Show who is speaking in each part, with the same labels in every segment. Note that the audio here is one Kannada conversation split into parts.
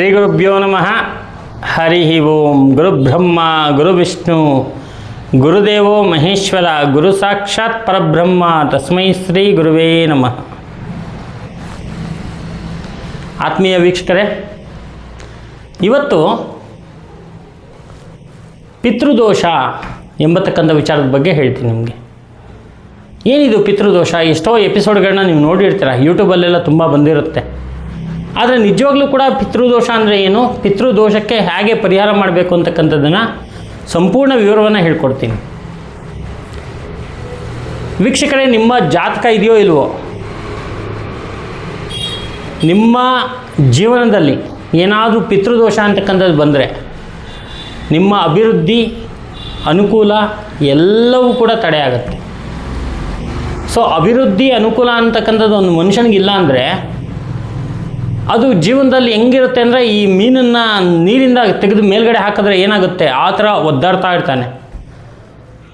Speaker 1: ಶ್ರೀ ಗುರುಭ್ಯೋ ನಮಃ. ಹರಿ ಓಂ. ಗುರುಬ್ರಹ್ಮ, ಗುರುವಿಷ್ಣು, ಗುರುದೇವೋ ಮಹೇಶ್ವರ ಗುರು ಸಾಕ್ಷಾತ್ ಪರಬ್ರಹ್ಮ. ತಸ್ಮೈ ಶ್ರೀ ಗುರುವೇ ನಮಃ. ಆತ್ಮೀಯ ವೀಕ್ಷಕರೇ, ಇವತ್ತು ಪಿತೃದೋಷ ಎಂಬತಕ್ಕಂಥ ವಿಚಾರದ ಬಗ್ಗೆ ಹೇಳ್ತೀನಿ ನಿಮಗೆ. ಏನಿದು ಪಿತೃದೋಷ? ಎಷ್ಟೋ ಎಪಿಸೋಡ್ಗಳನ್ನ ನೀವು ನೋಡಿರ್ತೀರ? ಯೂಟ್ಯೂಬಲ್ಲೆಲ್ಲ ತುಂಬ ಬಂದಿರುತ್ತೆ. ಆದರೆ ನಿಜವಾಗ್ಲೂ ಕೂಡ ಪಿತೃದೋಷ ಅಂದರೆ ಏನು? ಪಿತೃದೋಷಕ್ಕೆ ಹೇಗೆ ಪರಿಹಾರ ಮಾಡಬೇಕು ಅಂತಕ್ಕಂಥದ್ದನ್ನು ಸಂಪೂರ್ಣ ವಿವರವನ್ನು ಹೇಳ್ಕೊಡ್ತೀನಿ. ವೀಕ್ಷಕರೇ, ನಿಮ್ಮ ಜಾತಕ ಇದೆಯೋ ಇಲ್ವೋ? ನಿಮ್ಮ ಜೀವನದಲ್ಲಿ ಏನಾದರೂ ಪಿತೃದೋಷ ಅಂತಕ್ಕಂಥದ್ದು ಬಂದರೆ, ನಿಮ್ಮ ಅಭಿವೃದ್ಧಿ, ಅನುಕೂಲ ಎಲ್ಲವೂ ಕೂಡ ತಡೆಯಾಗುತ್ತೆ ಸೊ ಅಭಿವೃದ್ಧಿ, ಅನುಕೂಲ ಅಂತಕ್ಕಂಥದ್ದು ಒಂದು ಮನುಷ್ಯನಿಗಿಲ್ಲ ಅಂದರೆ ಅದು ಜೀವನದಲ್ಲಿ ಹೆಂಗಿರುತ್ತೆ ಅಂದರೆ ಈ ಮೀನನ್ನು ನೀರಿಂದ ತೆಗೆದು ಮೇಲ್ಗಡೆ ಹಾಕಿದ್ರೆ ಏನಾಗುತ್ತೆ? ಆ ಥರ ಒದ್ದಾಡ್ತಾ ಇರ್ತಾನೆ.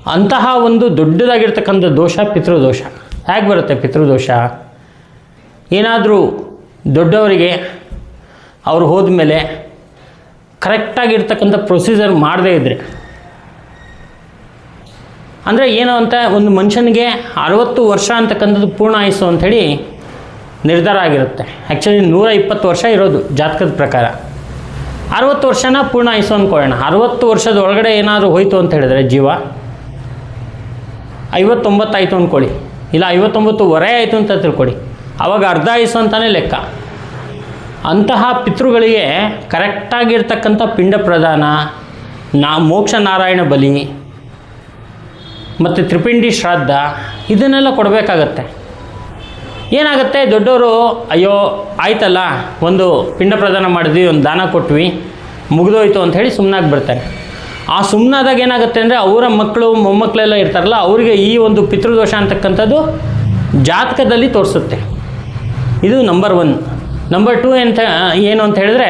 Speaker 1: ಅಂತಹ ಒಂದು ದೊಡ್ಡದಾಗಿರ್ತಕ್ಕಂಥ ದೋಷ ಪಿತೃದೋಷ. ಹೇಗೆ ಬರುತ್ತೆ ಪಿತೃದೋಷ? ಏನಾದರೂ ದೊಡ್ಡವರಿಗೆ ಅವರು ಹೋದ ಮೇಲೆ ಕರೆಕ್ಟಾಗಿರ್ತಕ್ಕಂಥ ಪ್ರೊಸೀಜರ್ ಮಾಡದೇ ಇದ್ದರೆ ಅಂದರೆ ಏನು ಅಂತ ಒಂದು ಮನುಷ್ಯನಿಗೆ ಅರವತ್ತು ವರ್ಷ ಅಂತಕ್ಕಂಥದ್ದು ಪೂರ್ಣ ಆಯಿಸು ಅಂಥೇಳಿ ನಿರ್ಧಾರ ಆಗಿರುತ್ತೆ. ಆ್ಯಕ್ಚುಲಿ ನೂರ ಇಪ್ಪತ್ತು ವರ್ಷ ಇರೋದು ಜಾತಕದ ಪ್ರಕಾರ. ಅರವತ್ತು ವರ್ಷನ ಪೂರ್ಣ ಆಯಿಸು ಅಂದ್ಕೊಳ್ಳೋಣ ಅರವತ್ತು ವರ್ಷದ ಒಳಗಡೆ ಏನಾದರೂ ಹೋಯಿತು ಅಂತ ಹೇಳಿದ್ರೆ ಜೀವ ಐವತ್ತೊಂಬತ್ತಾಯಿತು ಅಂದ್ಕೊಳ್ಳಿ ಇಲ್ಲ, ಐವತ್ತೊಂಬತ್ತು ವರೆ ಆಯಿತು ಅಂತ ತಿಳ್ಕೊಳ್ಳಿ ಆವಾಗ ಅರ್ಧ ಆಯಿಸು ಅಂತಲೇ ಲೆಕ್ಕ. ಅಂತಹ ಪಿತೃಗಳಿಗೆ ಕರೆಕ್ಟಾಗಿರ್ತಕ್ಕಂಥ ಪಿಂಡ ಪ್ರಧಾನ, ನಾ, ಮೋಕ್ಷ ನಾರಾಯಣ ಬಲಿ, ಮತ್ತು ತ್ರಿಪಿಂಡಿ ಶ್ರಾದ್ದ, ಇದನ್ನೆಲ್ಲ ಕೊಡಬೇಕಾಗತ್ತೆ. ಏನಾಗುತ್ತೆ? ದೊಡ್ಡವರು, ಅಯ್ಯೋ, ಆಯ್ತಲ್ಲ, ಒಂದು ಪಿಂಡ ಪ್ರದಾನ ಮಾಡಿದ್ವಿ, ಒಂದು ದಾನ ಕೊಟ್ವಿ, ಮುಗಿದೋಯ್ತು ಅಂತ ಹೇಳಿ ಸುಮ್ಮನಾಗಿ ಬರ್ತಾರೆ ಆ ಸುಮ್ಮನಾದಾಗ ಏನಾಗುತ್ತೆ ಅಂದರೆ, ಅವರ ಮಕ್ಕಳು ಮೊಮ್ಮಕ್ಕಳೆಲ್ಲ ಇರ್ತಾರಲ್ಲ, ಅವರಿಗೆ ಈ ಒಂದು ಪಿತೃದೋಷ ಅಂತಕ್ಕಂಥದ್ದು ಜಾತಕದಲ್ಲಿ ತೋರಿಸುತ್ತೆ. ಇದು ನಂಬರ್ ಒನ್ ನಂಬರ್ ಟು ಅಂತ ಏನು ಅಂತ ಹೇಳಿದ್ರೆ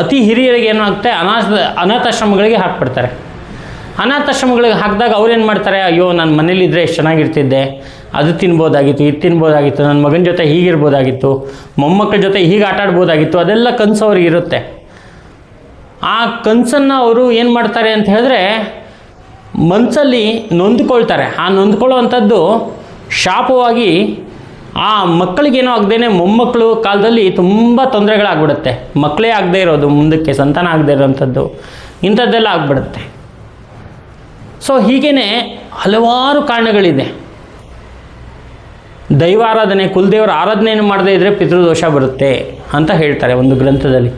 Speaker 1: ಅತಿ ಹಿರಿಯರಿಗೆ ಏನಾಗುತ್ತೆ, ಅನಾಥ, ಅನಾಥಾಶ್ರಮಗಳಿಗೆ ಹಾಕ್ಬಿಡ್ತಾರೆ. ಅನಾಥಾಶ್ರಮಗಳಿಗೆ ಹಾಕಿದಾಗ ಅವ್ರೇನು ಮಾಡ್ತಾರೆ, ಅಯ್ಯೋ, ನಾನು ಮನೇಲಿದ್ದರೆ ಎಷ್ಟು ಚೆನ್ನಾಗಿರ್ತಿದ್ದೆ ಅದು ತಿನ್ಬೋದಾಗಿತ್ತು, ಇದು ತಿನ್ಬೋದಾಗಿತ್ತು, ನನ್ನ ಮಗನ ಜೊತೆ ಹೀಗಿರ್ಬೋದಾಗಿತ್ತು, ಮೊಮ್ಮಕ್ಕಳ ಜೊತೆ ಹೀಗೆ ಆಟ ಆಡ್ಬೋದಾಗಿತ್ತು, ಅದೆಲ್ಲ ಕನಸು ಅವ್ರಿಗೆ ಇರುತ್ತೆ. ಆ ಕನಸನ್ನು ಅವರು ಏನು ಮಾಡ್ತಾರೆ ಅಂತ ಹೇಳಿದ್ರೆ ಮನಸ್ಸಲ್ಲಿ ನೊಂದ್ಕೊಳ್ತಾರೆ. ಆ ನೊಂದ್ಕೊಳ್ಳೋವಂಥದ್ದು ಶಾಪವಾಗಿ ಆ ಮಕ್ಕಳಿಗೇನೋ ಆಗದೇನೆ ಮೊಮ್ಮಕ್ಕಳು ಕಾಲದಲ್ಲಿ ತುಂಬ ತೊಂದರೆಗಳಾಗ್ಬಿಡುತ್ತೆ. ಮಕ್ಕಳೇ ಆಗದೇ ಇರೋದು, ಮುಂದಕ್ಕೆ ಸಂತಾನ ಆಗದೇ ಇರೋವಂಥದ್ದು ಇಂಥದ್ದೆಲ್ಲ ಆಗ್ಬಿಡುತ್ತೆ. ಸೊ ಹೀಗೇ ಹಲವಾರು ಕಾರಣಗಳಿದೆ. ದೈವಾರಾಧನೆ, ಕುಲದೇವರ ಆರಾಧನೆಯನ್ನು ಮಾಡದೇ ಇದ್ದರೆ ಪಿತೃದೋಷ ಬರುತ್ತೆ ಅಂತ ಹೇಳ್ತಾರೆ ಒಂದು ಗ್ರಂಥದಲ್ಲಿ.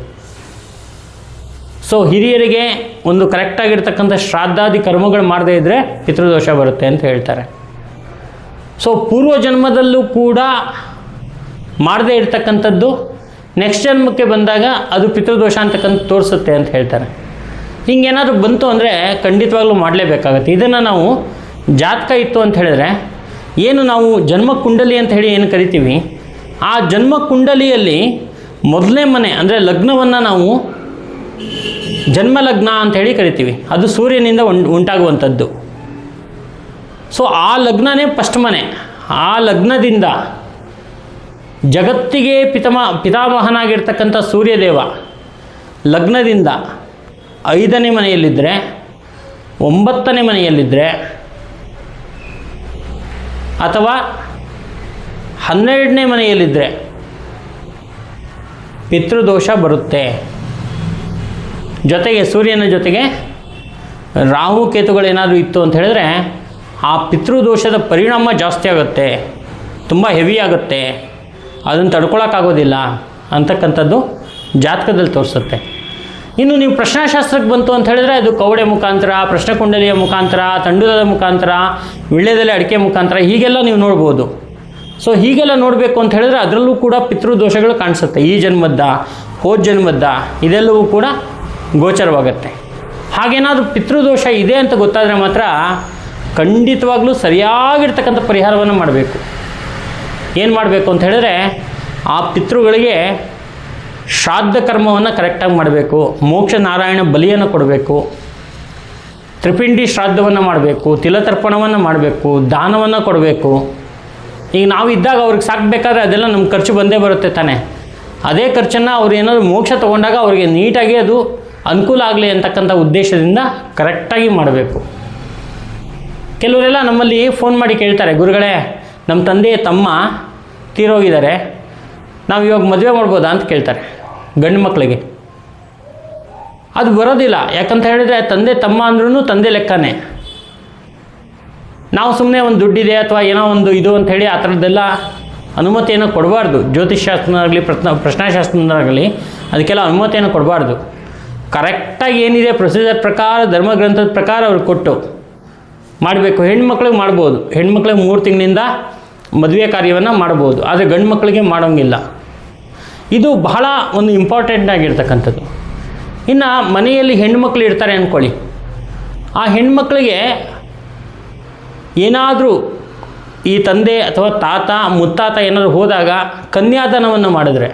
Speaker 1: ಸೊ ಹಿರಿಯರಿಗೆ ಒಂದು ಕರೆಕ್ಟಾಗಿರ್ತಕ್ಕಂಥ ಶ್ರಾದ್ದಾದಿ ಕರ್ಮಗಳು ಮಾಡದೇ ಇದ್ದರೆ ಪಿತೃದೋಷ ಬರುತ್ತೆ ಅಂತ ಹೇಳ್ತಾರೆ. ಸೊ ಪೂರ್ವ ಜನ್ಮದಲ್ಲೂ ಕೂಡ ಮಾಡದೇ ಇರ್ತಕ್ಕಂಥದ್ದು ನೆಕ್ಸ್ಟ್ ಜನ್ಮಕ್ಕೆ ಬಂದಾಗ ಅದು ಪಿತೃದೋಷ ಅಂತಕ್ಕಂಥ ತೋರಿಸುತ್ತೆ ಅಂತ ಹೇಳ್ತಾರೆ. ಹಿಂಗೇನಾದರೂ ಬಂತು ಅಂದರೆ ಖಂಡಿತವಾಗ್ಲೂ ಮಾಡಲೇಬೇಕಾಗತ್ತೆ. ಇದನ್ನು ನಾವು ಜಾತಕ ಇತ್ತು ಅಂತ ಹೇಳಿದ್ರೆ ಏನು ನಾವು ಜನ್ಮ ಕುಂಡಲಿ ಅಂತ ಹೇಳಿ ಏನು ಕರಿತೀವಿ? ಆ ಜನ್ಮ ಕುಂಡಲಿಯಲ್ಲಿ ಮೊದಲನೇ ಮನೆ ಅಂದರೆ ಲಗ್ನವನ್ನು ನಾವು ಜನ್ಮ ಲಗ್ನ ಅಂತ ಹೇಳಿ ಕರಿತೀವಿ. ಅದು ಸೂರ್ಯನಿಂದ ಉಂಟಾಗುವಂಥದ್ದು. ಸೊ ಆ ಲಗ್ನನೇ ಫಸ್ಟ್ ಮನೆ. ಆ ಲಗ್ನದಿಂದ ಜಗತ್ತಿಗೆ ಪಿತಮ, ಪಿತಾಮಹನಾಗಿರ್ತಕ್ಕಂಥ ಸೂರ್ಯದೇವ ಲಗ್ನದಿಂದ ಐದನೇ ಮನೆಯಲ್ಲಿದ್ದರೆ ಒಂಬತ್ತನೇ ಮನೆಯಲ್ಲಿದ್ದರೆ ಅಥವಾ ಹನ್ನೆರಡನೇ ಮನೆಯಲ್ಲಿದ್ದರೆ ಪಿತೃದೋಷ ಬರುತ್ತೆ. ಜೊತೆಗೆ ಸೂರ್ಯನ ಜೊತೆಗೆ ರಾಹು ಕೇತುಗಳೇನಾದರೂ ಇತ್ತು ಅಂತ ಹೇಳಿದ್ರೆ ಆ ಪಿತೃದೋಷದ ಪರಿಣಾಮ ಜಾಸ್ತಿ ಆಗುತ್ತೆ. ತುಂಬ ಹೆವಿ ಆಗುತ್ತೆ. ಅದನ್ನು ತಡ್ಕೊಳಕ್ಕಾಗೋದಿಲ್ಲ. ಅಂತಕ್ಕಂಥದ್ದು ಜಾತಕದಲ್ಲಿ ತೋರಿಸುತ್ತೆ. ಇನ್ನು ನೀವು ಪ್ರಶ್ನಾಶಾಸ್ತ್ರಕ್ಕೆ ಬಂತು ಅಂತ ಹೇಳಿದ್ರೆ ಅದು ಕವಡೆ ಮುಖಾಂತರ, ಪ್ರಶ್ನಕುಂಡಲಿಯ ಮುಖಾಂತರ ತಂಡೂಲದ ಮುಖಾಂತರ ವಿಳ್ಳೆದೆಲೆ ಅಡಿಕೆ ಮುಖಾಂತರ, ಹೀಗೆಲ್ಲ ನೀವು ನೋಡ್ಬೋದು. ಸೊ ಹೀಗೆಲ್ಲ ನೋಡಬೇಕು ಅಂತ ಹೇಳಿದ್ರೆ ಅದರಲ್ಲೂ ಕೂಡ ಪಿತೃದೋಷಗಳು ಕಾಣಿಸುತ್ತೆ. ಈ ಜನ್ಮದ್ದ, ಹೋದ ಜನ್ಮದ್ದ, ಇದೆಲ್ಲವೂ ಕೂಡ ಗೋಚರವಾಗುತ್ತೆ. ಹಾಗೇನಾದರೂ ಪಿತೃದೋಷ ಇದೆ ಅಂತ ಗೊತ್ತಾದರೆ ಮಾತ್ರ ಖಂಡಿತವಾಗ್ಲೂ ಸರಿಯಾಗಿರ್ತಕ್ಕಂಥ ಪರಿಹಾರವನ್ನು ಮಾಡಬೇಕು. ಏನು ಮಾಡಬೇಕು ಅಂತ ಹೇಳಿದ್ರೆ ಆ ಪಿತೃಗಳಿಗೆ ಶ್ರಾದ್ದ ಕರ್ಮವನ್ನು ಕರೆಕ್ಟಾಗಿ ಮಾಡಬೇಕು, ಮೋಕ್ಷ ನಾರಾಯಣ ಬಲಿಯನ್ನು ಕೊಡಬೇಕು, ತ್ರಿಪಿಂಡಿ ಶ್ರಾದ್ದವನ್ನು ಮಾಡಬೇಕು, ತಿಲತರ್ಪಣವನ್ನು ಮಾಡಬೇಕು, ದಾನವನ್ನು ಕೊಡಬೇಕು. ಈಗ ನಾವು ಇದ್ದಾಗ ಅವ್ರಿಗೆ ಸಾಕಬೇಕಾದ್ರೆ ಅದೆಲ್ಲ ನಮ್ಮ ಖರ್ಚು ಬಂದೇ ಬರುತ್ತೆ ತಾನೆ. ಅದೇ ಖರ್ಚನ್ನು ಅವ್ರು ಏನಾದರೂ ಮೋಕ್ಷ ತೊಗೊಂಡಾಗ ಅವರಿಗೆ ನೀಟಾಗಿ ಅದು ಅನುಕೂಲ ಆಗಲಿ ಅಂತಕ್ಕಂಥ ಉದ್ದೇಶದಿಂದ ಕರೆಕ್ಟಾಗಿ ಮಾಡಬೇಕು. ಕೆಲವರೆಲ್ಲ ನಮ್ಮಲ್ಲಿ ಫೋನ್ ಮಾಡಿ ಕೇಳ್ತಾರೆ, ಗುರುಗಳೇ ನಮ್ಮ ತಂದೆಯ ತಮ್ಮ ತೀರೋಗಿದ್ದಾರೆ. ನಾವು ಇವಾಗ ಮದುವೆ ಮಾಡ್ಬೋದಾ ಅಂತ ಕೇಳ್ತಾರೆ ಗಂಡು ಮಕ್ಕಳಿಗೆ ಅದು ಬರೋದಿಲ್ಲ. ಯಾಕಂತ ಹೇಳಿದರೆ ತಂದೆ ತಮ್ಮ ಅಂದ್ರೂ ತಂದೆ ಲೆಕ್ಕನೇ. ನಾವು ಸುಮ್ಮನೆ ಒಂದು ದುಡ್ಡಿದೆ ಅಥವಾ ಏನೋ ಒಂದು ಇದು ಅಂತ ಹೇಳಿ ಆ ಥರದ್ದೆಲ್ಲ ಅನುಮತಿಯನ್ನು ಕೊಡಬಾರ್ದು. ಜ್ಯೋತಿಷ್ಶಾಸ್ತ್ರನಾಗಲಿ ಪ್ರಶ್ನ ಪ್ರಶ್ನಾಶಾಸ್ತ್ರನಾಗಲಿ ಅದಕ್ಕೆಲ್ಲ ಅನುಮತಿಯನ್ನು ಕೊಡಬಾರ್ದು. ಕರೆಕ್ಟಾಗಿ ಏನಿದೆ ಪ್ರೊಸೀಜರ್ ಪ್ರಕಾರ ಧರ್ಮಗ್ರಂಥದ ಪ್ರಕಾರ ಅವ್ರಿಗೆ ಕೊಟ್ಟು ಮಾಡಬೇಕು. ಹೆಣ್ಮಕ್ಳಿಗೆ ಮಾಡ್ಬೋದು. ಹೆಣ್ಮಕ್ಳಿಗೆ ಮೂರು ತಿಂಗಳಿಂದ ಮದುವೆ ಕಾರ್ಯವನ್ನು ಮಾಡ್ಬೋದು. ಆದರೆ ಗಂಡು ಮಕ್ಕಳಿಗೆ ಮಾಡೋಂಗಿಲ್ಲ. ಇದು ಬಹಳ ಒಂದು ಇಂಪಾರ್ಟೆಂಟ್ ಆಗಿರ್ತಕ್ಕಂಥದ್ದು. ಇನ್ನು ಮನೆಯಲ್ಲಿ ಹೆಣ್ಮಕ್ಳು ಇರ್ತಾರೆ ಅಂದ್ಕೊಳ್ಳಿ ಆ ಹೆಣ್ಮಕ್ಳಿಗೆ ಏನಾದರೂ ಈ ತಂದೆ ಅಥವಾ ತಾತ, ಮುತ್ತಾತ ಏನಾದರೂ ಹೋದಾಗ ಕನ್ಯಾದಾನವನ್ನು ಮಾಡಿದ್ರೆ,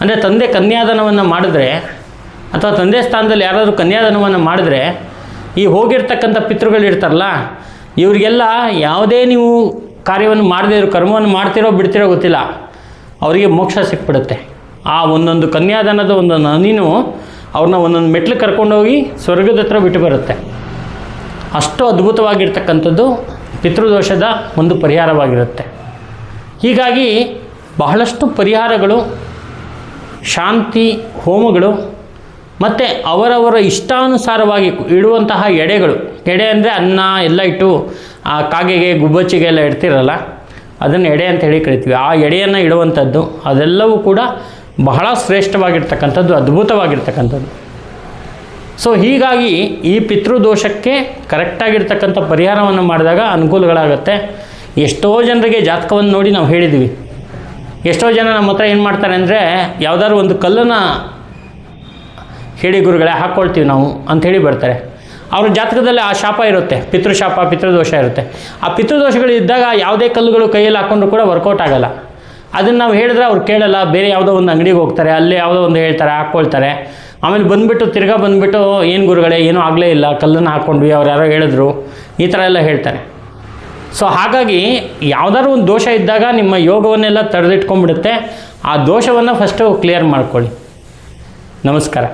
Speaker 1: ಅಂದರೆ ತಂದೆ ಕನ್ಯಾದಾನವನ್ನು ಮಾಡಿದ್ರೆ, ಅಥವಾ ತಂದೆ ಸ್ಥಾನದಲ್ಲಿ ಯಾರಾದರೂ ಕನ್ಯಾದಾನವನ್ನು ಮಾಡಿದ್ರೆ, ಈ ಹೋಗಿರ್ತಕ್ಕಂಥ ಪಿತೃಗಳು ಇರ್ತಾರಲ್ಲ, ಇವರಿಗೆಲ್ಲ ಯಾವುದೇ ನೀವು ಕಾರ್ಯವನ್ನು ಮಾಡದೇ ಇರೋ, ಕರ್ಮವನ್ನು ಮಾಡ್ತಿರೋ ಬಿಡ್ತಿರೋ ಗೊತ್ತಿಲ್ಲ. ಅವರಿಗೆ ಮೋಕ್ಷ ಸಿಕ್ಬಿಡುತ್ತೆ. ಆ ಒಂದೊಂದು ಕನ್ಯಾದಾನದ ಒಂದೊಂದು ಹನಿನೂ ಅವ್ರನ್ನ ಒಂದೊಂದು ಮೆಟ್ಲು ಕರ್ಕೊಂಡೋಗಿ ಸ್ವರ್ಗದ ಹತ್ರ ಬಿಟ್ಟು ಬರುತ್ತೆ. ಅಷ್ಟು ಅದ್ಭುತವಾಗಿರ್ತಕ್ಕಂಥದ್ದು ಪಿತೃದೋಷದ ಒಂದು ಪರಿಹಾರವಾಗಿರುತ್ತೆ. ಹೀಗಾಗಿ ಬಹಳಷ್ಟು ಪರಿಹಾರಗಳು, ಶಾಂತಿ, ಹೋಮಗಳು, ಮತ್ತು ಅವರವರ ಇಷ್ಟಾನುಸಾರವಾಗಿ ಇಡುವಂತಹ ಎಡೆಗಳು. ಎಡೆ ಅಂದರೆ ಅನ್ನ ಎಲ್ಲ ಇಟ್ಟು ಆ ಕಾಗೆಗೆ ಗುಬ್ಬಚ್ಚಿಗೆ ಎಲ್ಲ ಇಡ್ತಿರಲ್ಲ ಅದನ್ನು ಎಡೆ ಅಂತ ಹೇಳಿ ಕರಿತೀವಿ. ಆ ಎಡೆಯನ್ನು ಇಡುವಂಥದ್ದು ಅದೆಲ್ಲವೂ ಕೂಡ ಬಹಳ ಶ್ರೇಷ್ಠವಾಗಿರ್ತಕ್ಕಂಥದ್ದು, ಅದ್ಭುತವಾಗಿರ್ತಕ್ಕಂಥದ್ದು. ಸೊ ಹೀಗಾಗಿ ಈ ಪಿತೃದೋಷಕ್ಕೆ ಕರೆಕ್ಟಾಗಿರ್ತಕ್ಕಂಥ ಪರಿಹಾರವನ್ನು ಮಾಡಿದಾಗ ಅನುಕೂಲಗಳಾಗುತ್ತೆ. ಎಷ್ಟೋ ಜನರಿಗೆ ಜಾತಕವನ್ನು ನೋಡಿ ನಾವು ಹೇಳಿದ್ದೀವಿ ಎಷ್ಟೋ ಜನ ನಮ್ಮ ಹತ್ರ ಏನು ಮಾಡ್ತಾರೆ ಅಂದರೆ, ಯಾವುದಾದ್ರು ಒಂದು ಕಲ್ಲನ್ನು ಹೇಳಿ ಗುರುಗಳೇ ಹಾಕ್ಕೊಳ್ತೀವಿ ನಾವು ಅಂಥೇಳಿ ಬರ್ತಾರೆ. ಅವ್ರ ಜಾತಕದಲ್ಲಿ ಆ ಶಾಪ ಇರುತ್ತೆ, ಪಿತೃಶಾಪ, ಪಿತೃದೋಷ ಇರುತ್ತೆ. ಆ ಪಿತೃದೋಷಗಳು ಇದ್ದಾಗ ಯಾವುದೇ ಕಲ್ಲುಗಳು ಕೈಯಲ್ಲಿ ಹಾಕ್ಕೊಂಡ್ರು ಕೂಡ ವರ್ಕೌಟ್ ಆಗಲ್ಲ. ಅದನ್ನು ನಾವು ಹೇಳಿದ್ರೆ ಅವ್ರು ಕೇಳಲ್ಲ, ಬೇರೆ ಯಾವುದೋ ಒಂದು ಅಂಗಡಿಗೆ ಹೋಗ್ತಾರೆ, ಅಲ್ಲೇ ಯಾವುದೋ ಒಂದು ಹೇಳ್ತಾರೆ, ಹಾಕ್ಕೊಳ್ತಾರೆ. ಆಮೇಲೆ ಬಂದುಬಿಟ್ಟು ತಿರ್ಗಾ ಬಂದುಬಿಟ್ಟು, ಏನು ಗುರುಗಳೇ, ಏನೂ ಆಗಲೇ ಇಲ್ಲ, ಕಲ್ಲನ್ನು ಹಾಕ್ಕೊಂಡ್ವಿ ಅವ್ರು ಯಾರೋ ಹೇಳಿದ್ರು, ಈ ಥರ ಎಲ್ಲ ಹೇಳ್ತಾರೆ. ಸೊ ಹಾಗಾಗಿ ಯಾವುದಾದ್ರು ಒಂದು ದೋಷ ಇದ್ದಾಗ ನಿಮ್ಮ ಯೋಗವನ್ನೆಲ್ಲ ತಡೆದಿಟ್ಕೊಂಡ್ಬಿಡುತ್ತೆ. ಆ ದೋಷವನ್ನು ಫಸ್ಟು ಕ್ಲಿಯರ್ ಮಾಡ್ಕೊಳ್ಳಿ. ನಮಸ್ಕಾರ.